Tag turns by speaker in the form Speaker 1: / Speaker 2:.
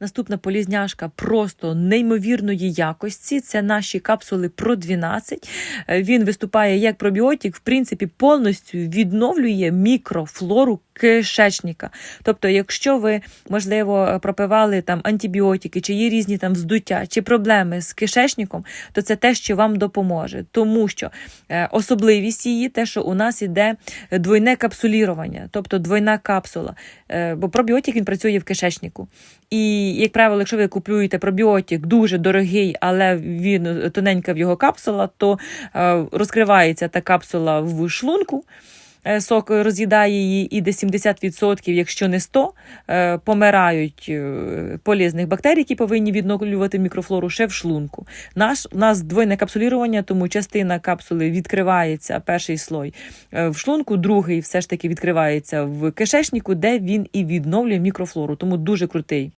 Speaker 1: Наступна полізняшка просто неймовірної якості. Це наші капсули про 12. Е, Він виступає як пробіотик, в принципі, повністю відновлює мікрофлору кишечника. Тобто, якщо ви, можливо, пропивали там антибіотики, чи є різні там вздуття, чи проблеми з кишечником, то це те, що вам допоможе. Тому що е, особливість її те, що у нас іде двойне капсулірування, тобто двойна капсула. Е, Бо пробіотик він працює в кишечнику. І, як правило, якщо ви купуєте пробіотик дуже дорогий, але він тоненька в його капсула, то е, розкривається та капсула в шлунку. е, Сок роз'їдає її, і десь 70%, якщо не 100, е, помирають е, полізних бактерій, які повинні відновлювати мікрофлору ще в шлунку. Наш, у нас двойне капсулірування, тому частина капсули відкривається, перший слой е, в шлунку, другий все ж таки відкривається в кишечнику, де він і відновлює мікрофлору. Тому дуже крутий.